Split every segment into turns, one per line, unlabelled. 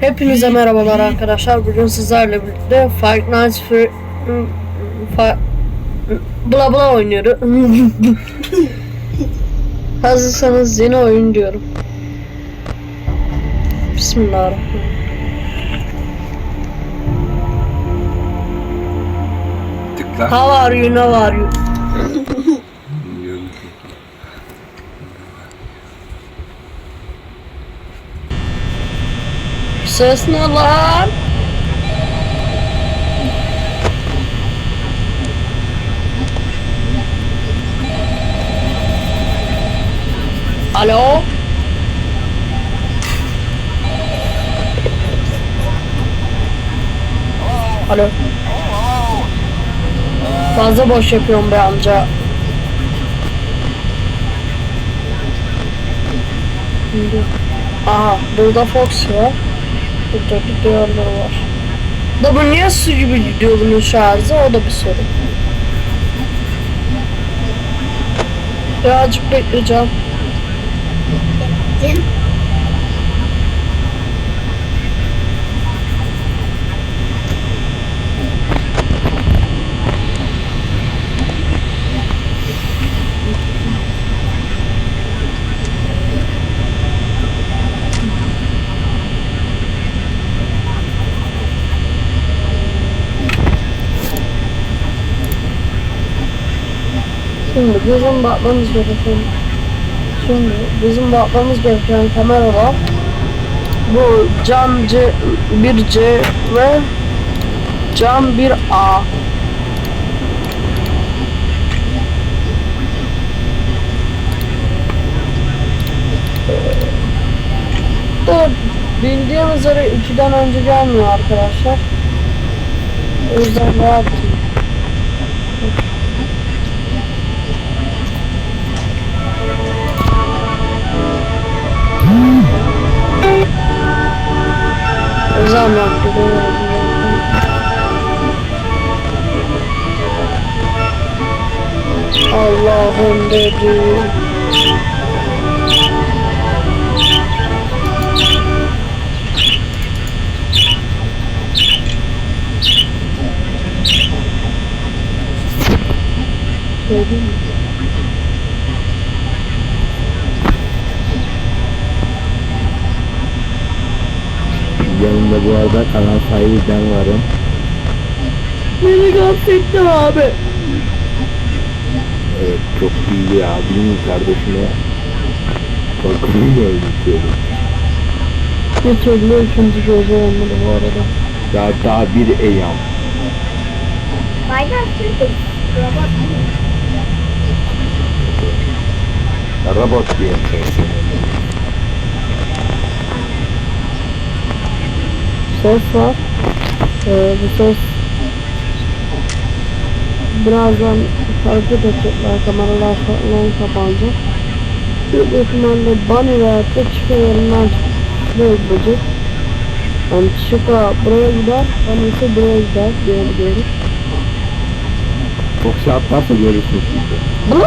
Hepinize merhabalar arkadaşlar. Bugün sizlerle birlikte Five Nights Free... Fa... Bla bla oynuyoruz. Hazırsanız yeni oyun diyorum. Bismillahirrahmanirrahim.
Tıkla.
How are you? How are you?
Bilmiyorum.
Ses ne lan? Alo? Alo? Fazla boş yapıyorum be amca. Aha burada Fox var. Burada bir diğerleri var. Da bu niye su gibi gidiyor bunun şarjı o da bir soru. Birazcık bekleyeceğim. Şimdi bizim bakmamız gereken Şimdi bizim bakmamız gereken kameralar bu cam C 1C ve cam 1A da bildiğim üzere 2'den önce gelmiyor arkadaşlar. O yüzden rahatım. Zaman. Allah'ım dedi. Söyleyeyim
Yanında bu arada kanal sahibi ben varım.
Beni gafletti abi.
Evet çok iyi ya. Abinin kardeşine bakımı öldürüyorum.
Bir türlü ikinci gözü olmadı bu arada.
Daha daha bir eyam. Robot diyorum sen.
Ses var. Ee, bu ses birazdan hareket edecekler. Kameralar falan kapanacak. Büyük ihtimalle bunny veya da çıka yerinden şuraya gidecek. Yani çıka buraya gider, bunny ise buraya gider diye biliyorum.
Çok şey atlarsa görürsün şimdi.
Bu?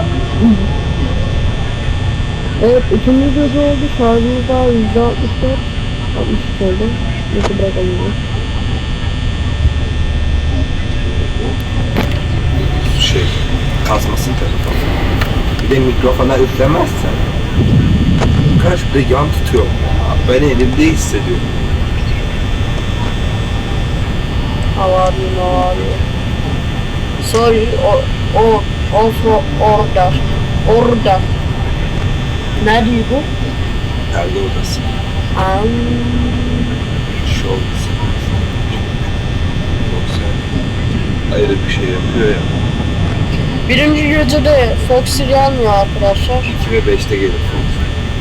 Evet, ikinci gece oldu. Şarjımız daha yüzde altmış dört. Altmış üç oldu. Nasıl bırakalım bunu?
Şey, kasmasın telefon. Bir de mikrofona üflemezsen. Kaç bir de yan tutuyorum ya. Ben elimde hissediyorum.
How are you, how are you? Sorry, o, o, also order. Order. Ne diyor bu?
Perde odası. Yoksa ayrı bir şey yapıyor ya.
birinci gecede Foxy gelmiyor arkadaşlar.
2 ve 5'te gelir Fox.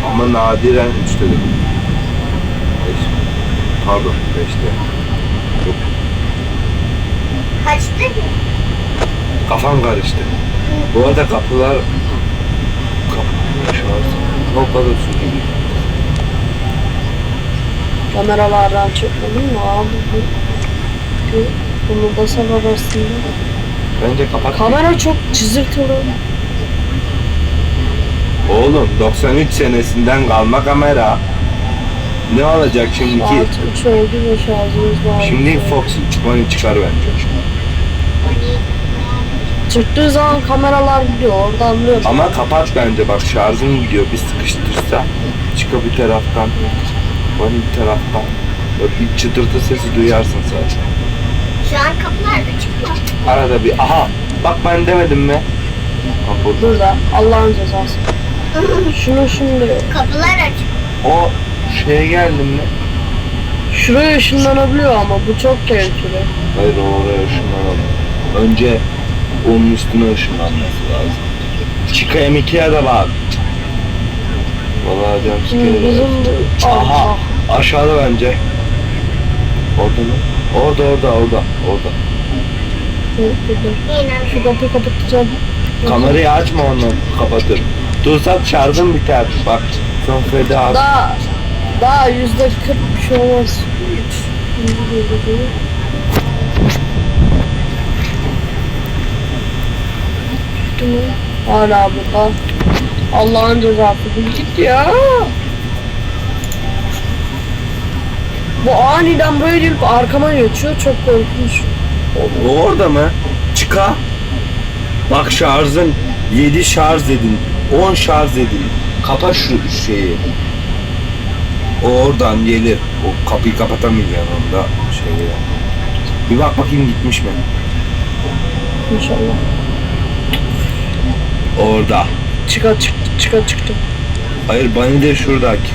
Ama nadiren 3'te de. 5. Pardon 5'te. Yok.
Kaçtı ki?
Kafam karıştı. Bu arada kapılar kapı şarjı. O kadar su gibi.
Kameralardan çekmedim mi abi bu? bu bunu basar arasında.
Bence kapat.
Kamera çok çizirtili.
Oğlum 93 senesinden kalma kamera. Ne olacak şimdiki?
3 oldu ve şarjımız var.
Şimdi Fox Bunny çıkar bence.
Çıktığı zaman kameralar gidiyor oradan anlıyorum.
Ama kapat bence bak şarjın gidiyor bir sıkıştırsa. Çıka bir taraftan. Bunny bir taraftan. Böyle bir çıtırtı sesi duyarsın zaten.
Şu an kapılar açık mı?
Arada bir aha bak ben demedim mi? Ha burada.
Burada Allah'ın cezası. Şunu şimdi
Kapılar açık.
O şeye geldim mi?
şuraya ışınlanabiliyor ama bu çok tehlikeli.
Hayır o oraya ışınlanalım. Önce onun üstüne ışınlanması lazım. Çıka M2'ye de bak. Vallahi canım
Hı,
sikeri.
Bizim bu...
Aha
Allah.
Aşağıda bence. Orada mı? Orada orada orada orada.
Şu kapıyı kapatacağım.
Kamerayı açma ondan kapatır. Dursak şarjın biter. Bak son Freddy abi.
Daha daha yüzde kırk bir şey olmaz. Hala burada. Allah'ın cezası. Git ya. Bu aniden böyle gelip arkama geçiyor. Çok korkunç.
O orada mı? Çıka. Bak şarjın 7 şarj edin. 10 şarj edin. Kapa şu şeyi. O oradan gelir. O kapıyı kapatamayacaksın onda şeyi. Bir bak bakayım gitmiş mi?
İnşallah.
Orada.
Çıka çıktı. Çıka çıktı.
Hayır Bunny de şuradaki.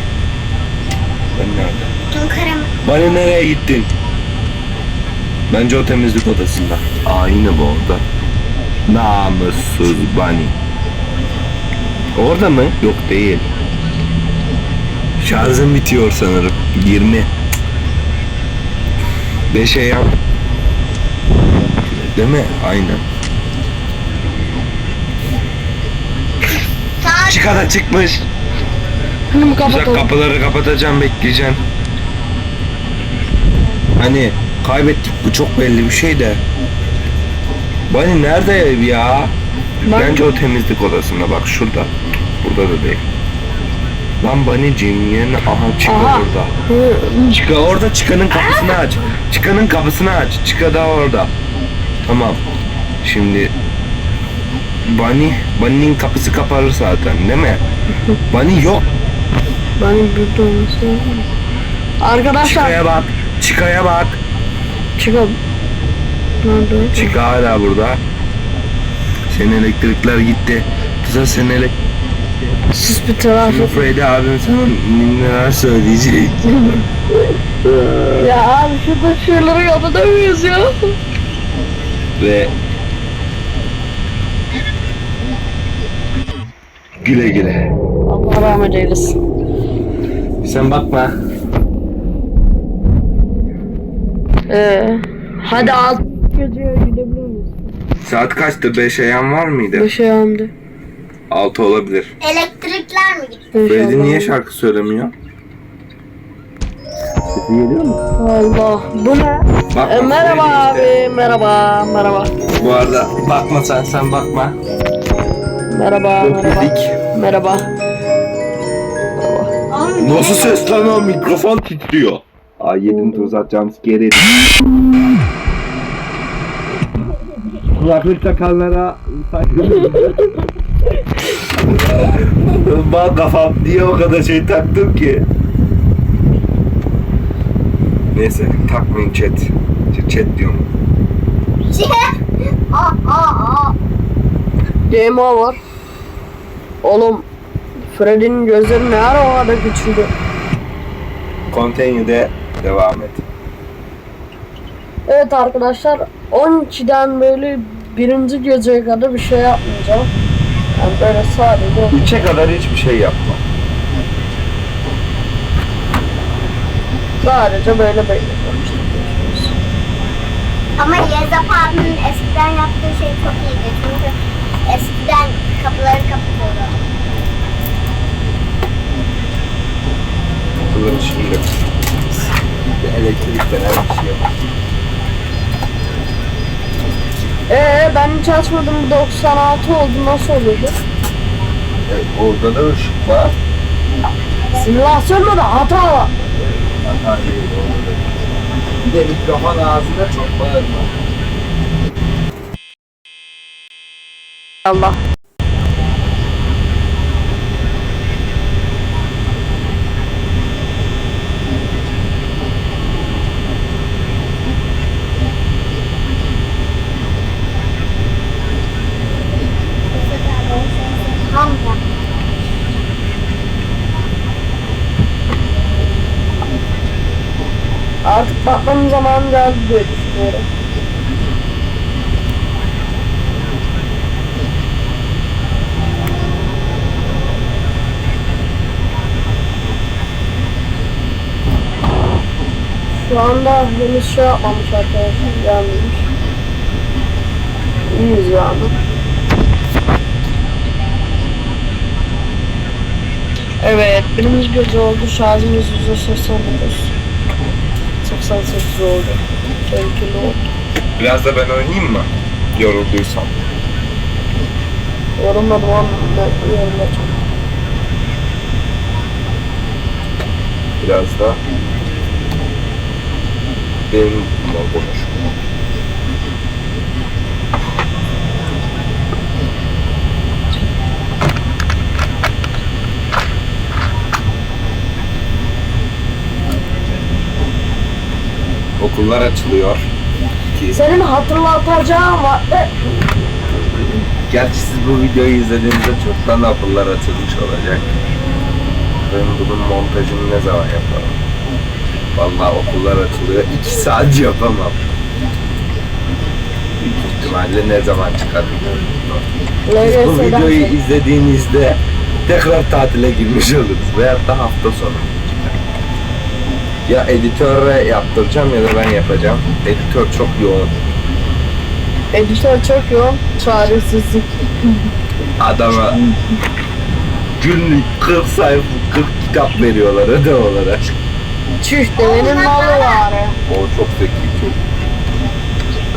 Ben nerede?
Tüm
Bunny nereye gittin? Bence o temizlik odasında. Aynı bu orada. Namussuz Bunny. Orada mı? Yok değil. Şarjım bitiyor sanırım. 20. 5'e yan. Değil mi? Aynen.
Saat
Çıkara çıkmış.
Mu
Güzel
kapatalım?
kapıları kapatacağım bekleyeceğim. Hani kaybettik bu çok belli bir şey de. Bani nerede ev ya?
Ben-
Bence o temizlik odasında bak şurada. Burada da değil. Lan Bani'cim yerine aha çıka
Aha.
orada.
Hı,
Çıka orada çıkanın kapısını aç. Çıkanın kapısını aç. Çıka da orada. Tamam. Şimdi Bunny, Bunny'nin kapısı kapanır zaten değil mi? Bunny yok.
Benim burada olması lazım. Arkadaşlar
Çıkaya bak. Çıkaya bak.
çıkalım. Nerede? o?
Çıka hala burada. Senin elektrikler gitti. Kıza senin elek...
Sus bir taraf.
Şimdi Freddy abim sana neler söyleyecek.
Ya abi şurada şuraları kapatamıyoruz ya.
Ve... Güle güle.
Allah rahmet eylesin.
Sen bakma.
Ee, hadi alt geceye gidebilir miyiz?
Saat kaçtı? 5'e yan var mıydı?
Şey yandı.
6 olabilir.
elektrikler mi gitti?
Freddy
İnşallah.
niye şarkı söylemiyor? Sesi geliyor mu?
Allah. Bu ne?
Bak,
Ee, merhaba abi. Merhaba. Merhaba.
Bu arada bakma sen sen bakma.
Merhaba.
Çok
Merhaba. Merhaba.
Nasıl ses lan o mikrofon titriyor. Ay yedim tuz atacağım sikeri. Kulaklık takanlara saygı. Bak kafam diye o kadar şey taktım ki. Neyse takmayın chat. Chat diyorum.
Aa aa aa.
Game over. Oğlum Freddy'nin gözleri ne ara o kadar küçüldü.
Continue'de devam et.
Evet arkadaşlar 12'den böyle birinci geceye kadar bir şey yapmayacağım. Yani böyle sadece
Üçe kadar hiçbir şey yapma.
sadece böyle bekleyeceğim işte.
Ama Yezap abinin eskiden yaptığı şey çok iyiydi. Çünkü eskiden kapıları kapatıyordu.
Kapıları şimdi. Elektrik denen bir şey yok.
Ee ben hiç açmadım 96 oldu nasıl oluyordu?
Evet, orada da ışık var.
Simülasyonda da hata var.
Hata değil, doğru. Bir de mikrofon ağzında çok bağırma.
Allah. Bakmanın zamanı geldi diye düşünüyorum. Şu anda henüz şey yapmamış arkadaşlar, gelmemiş. İyiyiz yani. Evet, birimiz gece oldu, şarjımız yüzde 89. 88 oldu. Tehlikeli oldu.
Biraz da ben oynayayım mı? Yorulduysam.
Yorulmadım ama ben yorulacağım.
Biraz da benim konuş. Okullar açılıyor ki
Senin hatırlatacağın var.
Gerçi siz bu videoyu izlediğinizde çoktan okullar açılmış olacak. Ben bunun montajını ne zaman yaparım? Vallahi okullar açılıyor. iki saat yapamam. Büyük ihtimalle ne zaman çıkar bilmiyorum. Siz bu videoyu izlediğinizde tekrar tatile girmiş oluruz. Veyahut da hafta sonu. Ya editöre yaptıracağım ya da ben yapacağım. Editör çok yoğun.
Editör çok yoğun. Çaresizlik.
Adama günlük 40 sayfa 40 kitap veriyorlar ödev olarak.
Çüş devenin malı var.
O çok zeki çok.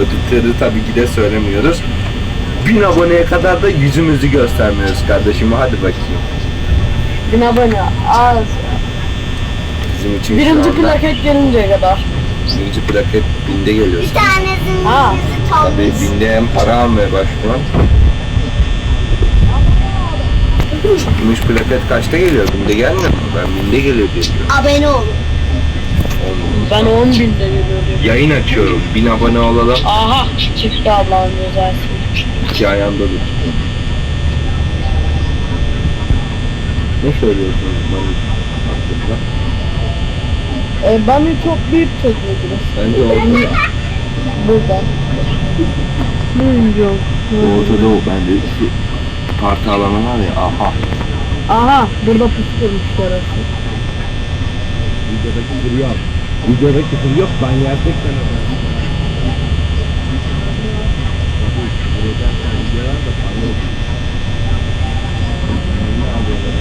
Ödülleri tabii ki de söylemiyoruz. Bin aboneye kadar da yüzümüzü göstermiyoruz kardeşim. Hadi bakayım.
Bin abone az.
Bizim için
Birinci
şu anda
plaket gelinceye kadar.
birinci plaket binde geliyor.
Bir tanesinin
Ha.
yüzü
Tabii
tombiş.
binde hem para almaya başlıyor. Gümüş plaket kaçta geliyor? Binde gelmiyor mu? Ben binde geliyor diye biliyorum.
Abone olun.
On-
Ben 10 binde geliyor diyor.
Yayın açıyorum. Bin abone olalım.
Aha çıktı Allah'ın cezası.
İki ayağında dur. Ne söylüyorsunuz bana hakkında?
E, bana çok büyük çocuğu biraz.
Bence oldu.
Burada. Bilmiyorum.
Ortada o. Bende şu parti alanı var ya. Aha.
Aha burada püskürmüş yarası.
Videoda küfür yok. Videoda küfür yok. Ben gerçekten öyle. Küfür edersen videolar da para yok. Ne alıyorlar?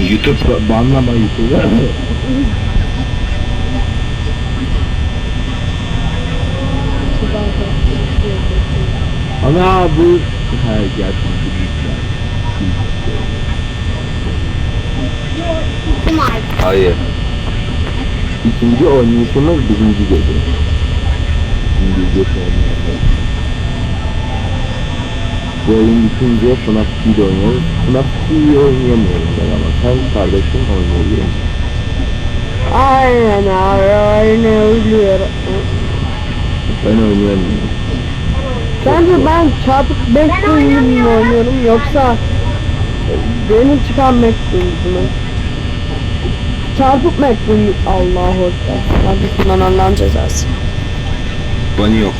YouTube
Banlama YouTube'u. Ana bu ha gerçekten
aldı?
Hayır.
İkinci oynayışımız birinci gece. İngilizce oynayışımız. Bu oyun bitince FNAF 2'yi de oynarız. FNAF 2'yi oynayamıyorum ben ama sen kardeşim oynayabiliyorsun.
Aynen abi ölüyor.
Ben oynayamıyorum.
Sence ben çarpık 5
Ben
mi oynuyorum yoksa benim çıkan McDonald's mı? Çarpık McDonald's Allahu Ekber. Kardeşim ben Allah'ın cezası.
Bunny yok.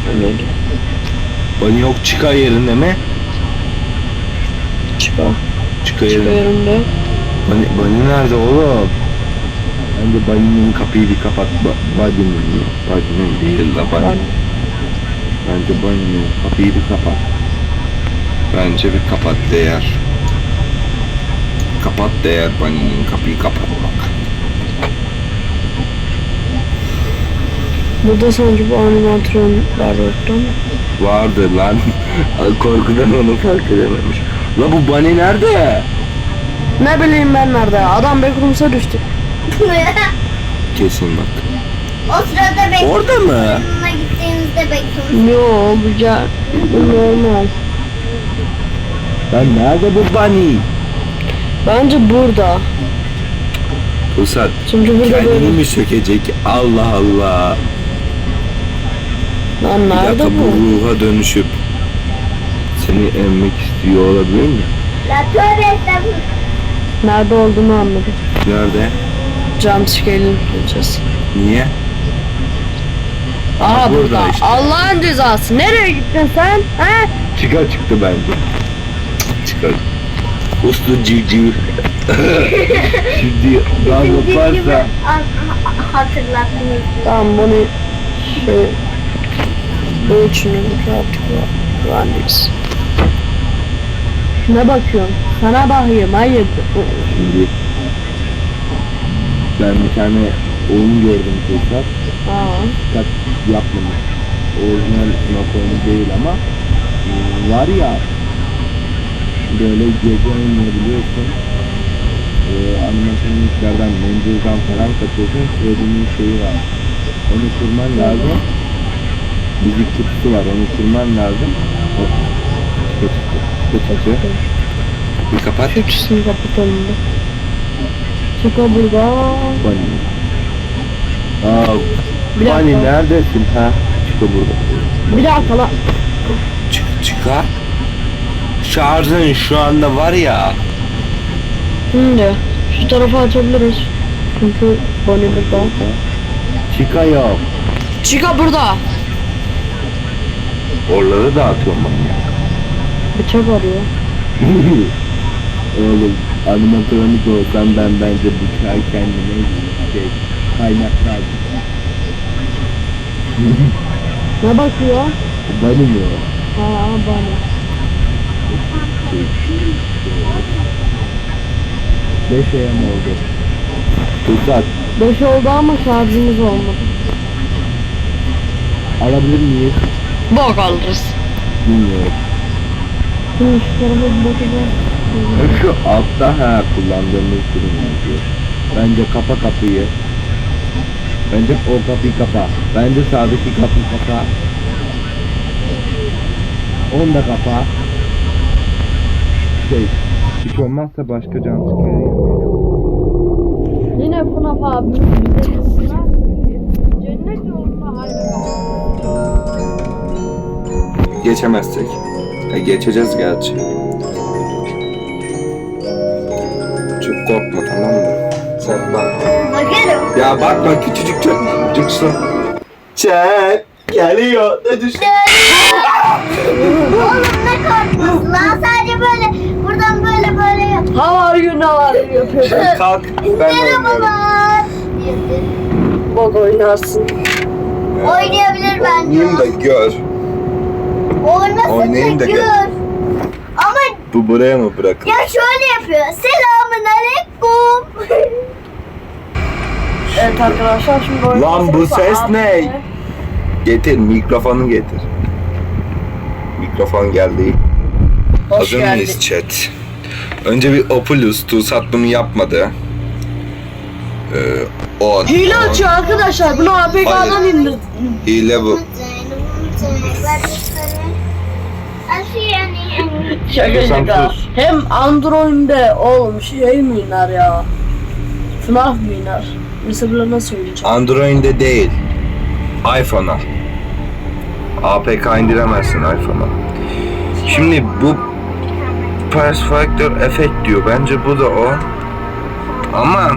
Bunny yok çıka yerinde mi?
Çıkar.
Çıka yerinde.
Çıkarımda.
Bunny, Bunny nerede oğlum?
Bence Bunny'nin kapıyı bir kapat. Ba Bunny'nin. Bunny'nin değil.
La Bunny.
Bence Bunny'nin kapıyı bir kapat.
Bence bir kapat değer. Kapat değer Bunny'nin kapıyı kapatmak.
Burada sanki bu animatronlar yoktu ama.
Vardı lan. Korkudan onu fark edememiş. La bu Bunny nerede?
Ne bileyim ben nerede. Adam Backrooms'a düştü.
Kesin bak.
o sırada bekliyorum.
Orada mı?
Yanına gittiğimizde bekliyorum.
Yo bu ca... Bu normal.
Lan nerede bu bunny?
Bence burada.
Pusat
Çünkü burada
kendini
böyle...
mi sökecek? Allah Allah.
Lan
Bir
nerede
dakika bu
bu?
ruha dönüşüp
Seni emmek istiyor olabilir mi?
La tövbe estağfurullah.
Nerede olduğunu anladım.
nerede?
Jumpscare'in yapacağız.
Niye?
Aha
burada
burada.
işte.
Allah'ın cezası. Nereye gittin sen? He?
Çıka çıktı bence.
Çıkar. Uslu civciv.
Şimdi daha yaparsa
ha- ha- hatırlattınız.
Tamam bunu şey... Bu üçünü artık güvendeyiz. Ne bakıyorsun? Sana bakayım hayır.
şimdi ben bir tane oyun gördüm Fırsat.
Aa.
Dikkat yapmamış. Orijinal sınav oyunu değil ama hmm, var ya böyle gece oynayabiliyorsun. Ee, animatroniklerden, Mendel'dan falan katıyorsun. Freddy'nin şeyi var. Onu kurman lazım. Müzik kutusu var. Onu kurman lazım. Hop. Çıktı. Çıka çıktı.
Bir kapat.
Şu üçüsünü kapatalım da. Çıka burada.
Bunny. Aa,
Bir dakika.
Bunny neredesin ha? Çıka burada.
Bir dakika lan.
Çık çıkar. Şarjın şu anda var ya.
Şimdi şu tarafa açabiliriz. Çünkü Bonnie burada.
Çıka yok.
Çıka burada.
Oraları da atıyorum manyak.
Bıçak arıyor.
Oğlum animatronik olsam ben bence bıçağı kendime şey kaynaklardım.
Ne bakıyor?
Bunny mi o?
Ha Bonnie.
Beş AM oldu. Fırsat
Beş oldu ama şarjımız olmadı.
alabilir miyiz?
Bok alırız.
Bilmiyorum.
Şu.
Şu altta ha kullandığımız durum yazıyor. Bence kapa kapıyı. Bence o kapıyı kapa. Bence sağdaki kapıyı kapa. Onu da kapa. Şey, hiç olmazsa başka can sıkıyor.
Yine FNAF abimiz bize FNAF cennet yolunda hayran.
Geçemezsek. Ha, geçeceğiz gerçi. Çok korkma tamam mı? Sen bak.
Bakarım.
Ya bakma küçücük çocuksun. Çek geliyor. Ne düşün?
Oğlum ne korkması lan sadece böyle buradan böyle böyle yap.
How are you now are you yapıyor.
Kalk. Ben oynuyorum.
Merhabalar.
Bok oynarsın.
Oynayabilir bence.
Oynayayım da gör.
Oynasın
Oynayayım da gör.
Ama
Bu buraya mı bırakın?
ya şöyle yapıyor. Selamun aleyküm.
Evet arkadaşlar şimdi oyun
Lan bu ses ne? Getir mikrofonu getir. Mikrofon geldi.
Hoş
Hazır
geldin.
mıyız chat? Önce bir Opulus Tuğsat bunu yapmadı. Ee, 10.
Hile açıyor arkadaşlar. Bunu APK'dan indir.
Hile bu.
Şaka şaka. Hem Android'de oğlum şey mi iner ya? FNAF mı iner? Mesela nasıl söyleyeceğim?
Android'de değil. iPhone'a. APK indiremezsin iPhone'a. Şimdi bu Price Factor Effect diyor. Bence bu da o. Ama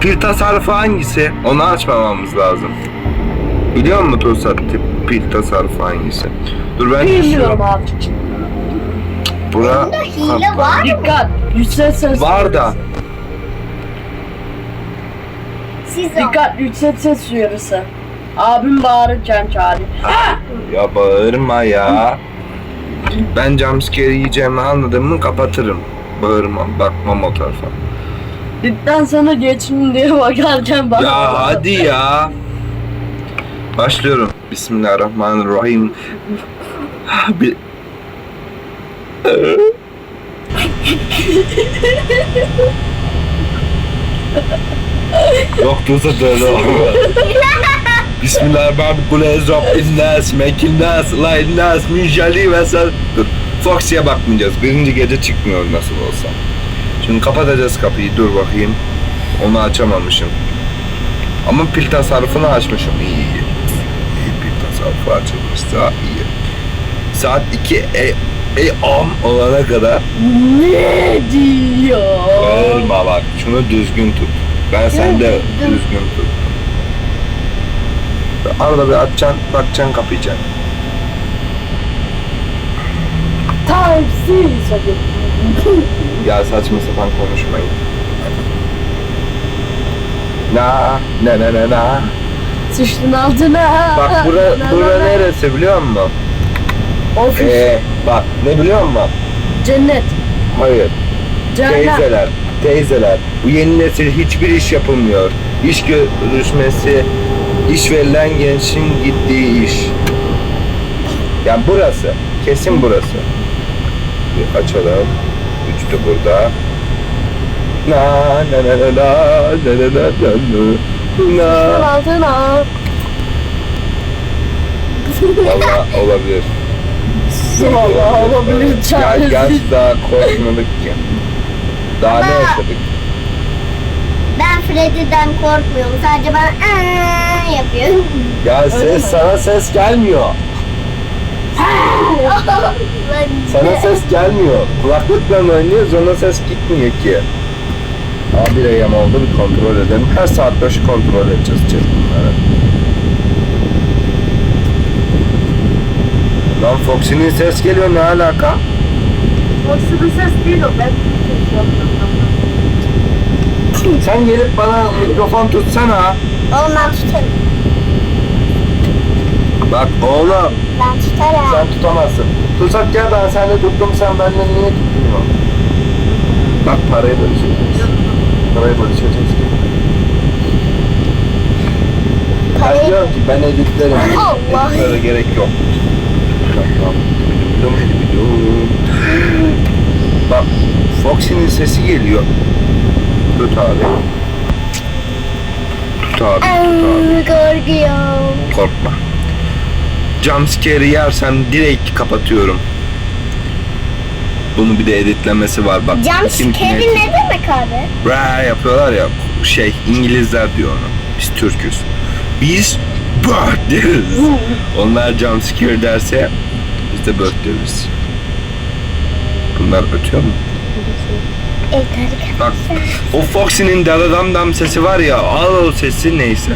pil tasarrufu hangisi? Onu açmamamız lazım. Biliyor musun Tuğsat tip pil tasarrufu hangisi? Dur ben
Bilmiyorum abi.
Bura
Bunda hile var mı?
Dikkat. Yüksek ses.
var da
Siz o.
Dikkat yüksek ses uyarısı. Abim bağırırken çağırıyor.
ya bağırma ya. Ben jumpscare yiyeceğimi anladım mı kapatırım. Bağırmam, bakmam o tarafa.
Dipten sana geçin diye bakarken bana
Ya hadi ya. Başlıyorum. Bismillahirrahmanirrahim. Bir... Yoktursa böyle olur. Bismillahirrahmanirrahim. Rabbin nas, mekin nas, layn nas, müjali ve sen. Dur. Foxy'ye bakmayacağız. Birinci gece çıkmıyor nasıl olsa. Şimdi kapatacağız kapıyı. Dur bakayım. Onu açamamışım. Ama pil tasarrufunu açmışım. İyi tasarrufu açılmışsa iyi. Saat 2 e, e am olana kadar
Ne diyor?
Bağırma bak. Şunu düzgün tut. Ben sende düzgün tut. Arada bir açacaksın, bakacaksın kapayacaksın.
Sakın.
Ya saçma sapan konuşmayın. Na, ne ne ne na.
Sıçtın altına.
Bak bura, bura neresi biliyor musun?
Ofis.
Ee, bak ne biliyor musun?
Cennet.
Hayır.
Cehennem.
Teyzeler, teyzeler. Bu yeni nesil hiçbir iş yapılmıyor. İş görüşmesi, iş verilen gençin gittiği iş. Yani burası. Kesin burası. Bir açalım. Üç de burada. Na na na na na na na na na
Sıçtın
na
altına.
Valla olabilir.
Valla olabilir.
Ya genç daha korkmadık ki. Daha ne yaşadık?
Ben Freddy'den korkmuyorum. Sadece ben "Aa" yapıyorum.
Ya ses sana ses gelmiyor. Sana ses gelmiyor. Kulaklıkla mı oynuyoruz ona ses gitmiyor ki. Aa bir ayam oldu bir kontrol edelim. Her saat başı kontrol edeceğiz bunları. Lan Foxy'nin ses geliyor ne alaka?
Bir ses değil o. Ben
Sen gelip bana mikrofon tutsana.
Oğlum ben tutarım.
Bak oğlum
Ben tutarım.
sen tutamazsın. Tutsak gel ben sende tuttum sen benden niye tutmuyorsun? Bak parayı bölüşeceğiz. Parayı bölüşeceğiz ki. Ben diyorum ki ben editlerim.
Allah.
Editlere gerek yok. Bak Foxy'nin sesi geliyor. Tut abi. Tut abi, tut abi.
Korkuyorum.
Korkma. Jumpscare'i yersem direkt kapatıyorum. Bunu bir de editlemesi var bak.
Jump
Kim
scare
net-
ne demek abi?
Ra yapıyorlar ya şey İngilizler diyor onu. Biz Türküz. Biz börk deriz. Onlar jumpscare derse biz de börk deriz. Bunlar ötüyor mu?
Evet hadi
Bak o Foxy'nin dadadam dam sesi var ya al o sesi neyse.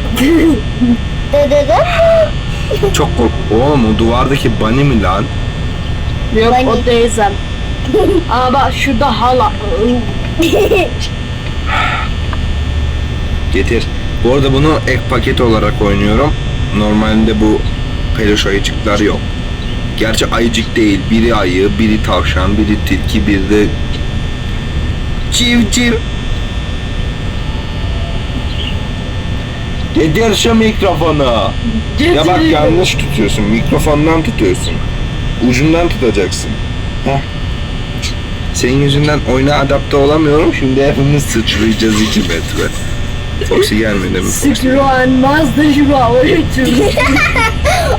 Dı dı dı.
Çok kork. Oğlum o duvardaki bunny mi lan?
Yok
Bunny.
o teyzem. Ama bak şurada hala.
Getir. Bu arada bunu ek paket olarak oynuyorum. Normalde bu peluş ayıcıklar yok. Gerçi ayıcık değil. Biri ayı, biri tavşan, biri tilki, biri de civciv. Getir şu mikrofonu. Ya bak yanlış tutuyorsun. Mikrofondan tutuyorsun. Ucundan tutacaksın. Senin yüzünden oyuna adapte olamıyorum. Şimdi hepimiz sıçrayacağız 2 metre. Foxy gelmedi mi? Foxy?
Sıkıran mazda şu.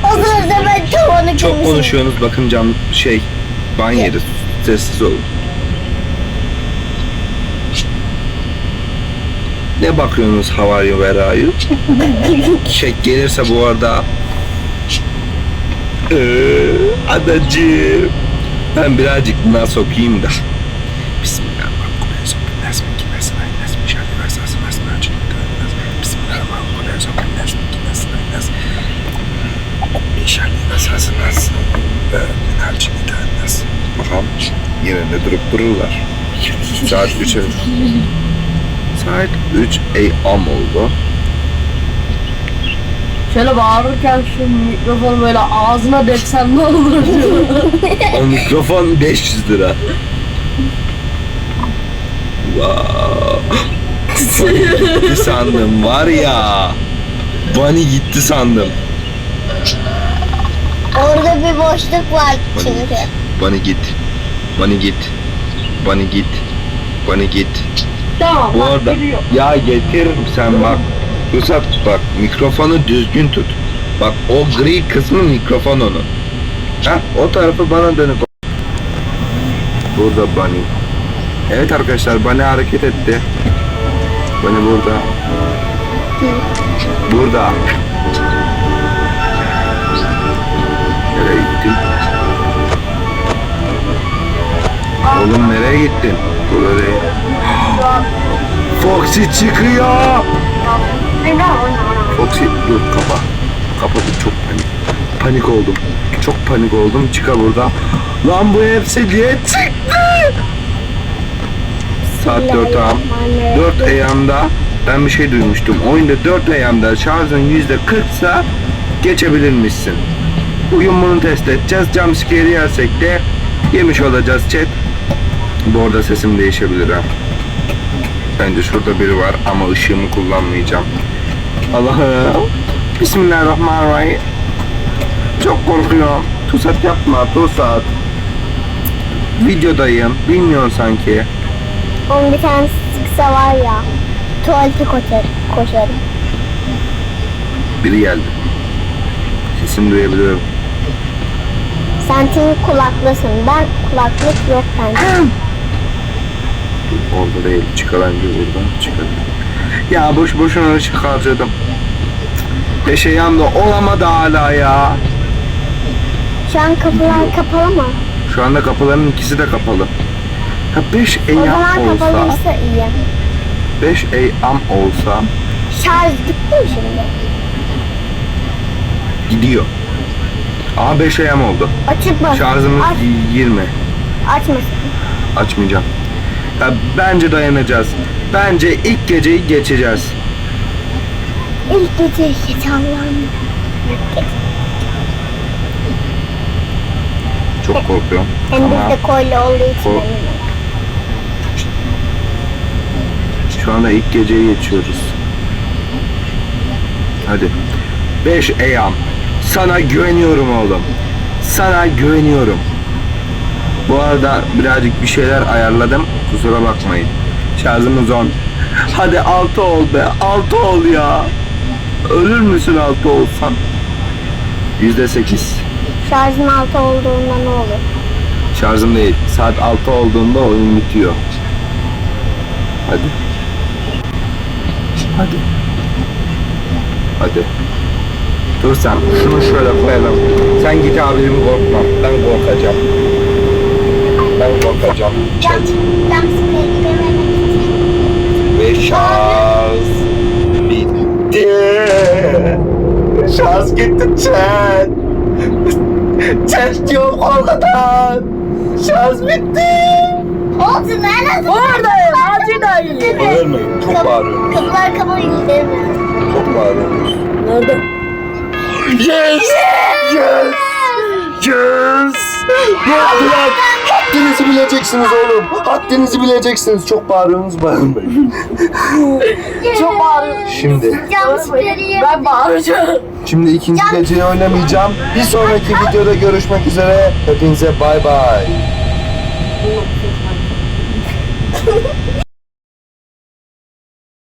O sırada ben tavanı
Çok
kırmışım.
konuşuyorsunuz. Bakın cam şey ban yeriz. Sessiz olun. Ne bakıyorsunuz havayı verayı? şey gelirse bu arada ee, adacığım ben birazcık buna sokayım da. Yerinde durup dururlar. Saat 3'e Saat 3 am oldu.
Şöyle bağırırken şu mikrofonu böyle ağzına döksem ne olur diyor.
O mikrofon 500 lira. Wow. Bunny gitti sandım var ya. Bunny gitti sandım.
Orada bir boşluk var çünkü.
Bunny git. Bunny git. Bunny git. Bana git.
Tamam
Bu
bak
arada
geliyor.
ya getir sen bak. Pusat bak mikrofonu düzgün tut. Bak o gri kısmı mikrofon onun. Ha o tarafı bana dönük. Burada Bunny. Evet arkadaşlar Bunny hareket etti. Bunny burada. Burada. Nereye gittin? Oğlum nereye gittin? Değil. Foxy çıkıyor. Foxy dur kapa. Kapadı çok panik. Panik oldum. Çok panik oldum. Çıka burada. Lan bu hepsi diye çıktı. Saat 4 am. 4 ayağımda ben bir şey duymuştum. Oyunda 4 ayağımda şarjın yüzde 40 sa geçebilirmişsin. Bugün bunu test edeceğiz. Jumpscare'i yersek de yemiş olacağız chat. Bu arada sesim değişebilir ha. Bence şurada biri var ama ışığımı kullanmayacağım. Allah'ım. Bismillahirrahmanirrahim. Çok korkuyorum. Tusat yapma Tusat. Videodayım. Bilmiyorsun sanki.
Onun bir tane sıksa var ya. Tuvalete koşar, koşarım.
Biri geldi. Sesini duyabiliyorum.
Sen çünkü kulaklısın. Ben kulaklık yok bende.
Orada değil. Çıkar bence buradan. Çıkar. Ya boş boşuna ışık harcadım. Beşe yandı. Olamadı hala ya.
Şu an kapılar kapalı mı?
Şu anda kapıların ikisi de kapalı. Ha 5
O
AM
zaman
olsa,
kapalıysa iyi.
5 AM olsa
Şarj gitti mi şimdi?
gidiyor. Aha 5 AM oldu.
Açık bak.
Şarjımız
Aç,
20.
açmasın.
Açmayacağım. Ya bence dayanacağız. Bence ilk geceyi geçeceğiz.
İlk gece geç Allah'ım.
Çok korkuyorum.
Hem
Ama
bizde koylu olduğu için
Kork- şu anda ilk geceyi geçiyoruz. Hadi. 5 AM. Sana güveniyorum oğlum. Sana güveniyorum. Bu arada birazcık bir şeyler ayarladım. Kusura bakmayın. Şarjımız 10. Hadi 6 ol be. 6 ol ya. Ölür müsün 6 olsan? %8.
Şarjın altı olduğunda ne olur?
Şarjım değil. Saat 6 olduğunda oyun bitiyor. Hadi. Hadi. Hadi. Dur sen. Şunu şöyle koyalım. Sen git abimi korkma. Ben korkacağım. Ben korkacağım. Chat. Ve şarj bitti. Şarj gitti chat. Chat diyorum korkudan. Şarj bitti.
Olsun en azından.
Oradayım Hacı dayı.
Bağırmayın. Çok bağırıyorsunuz.
Kapılar kapalı gidemiyor.
Çok bağırıyorsunuz.
Nerede?
Yes! Yes! Yes! Ne oldu lan? Haddinizi bileceksiniz oğlum. Haddinizi bileceksiniz. Çok bağırıyorsunuz bağırmayın.
Çok bağırıyor.
Şimdi,
Ben bağıracağım.
şimdi ikinci geceyi oynamayacağım. Bir sonraki videoda görüşmek üzere. Hepinize bay bay.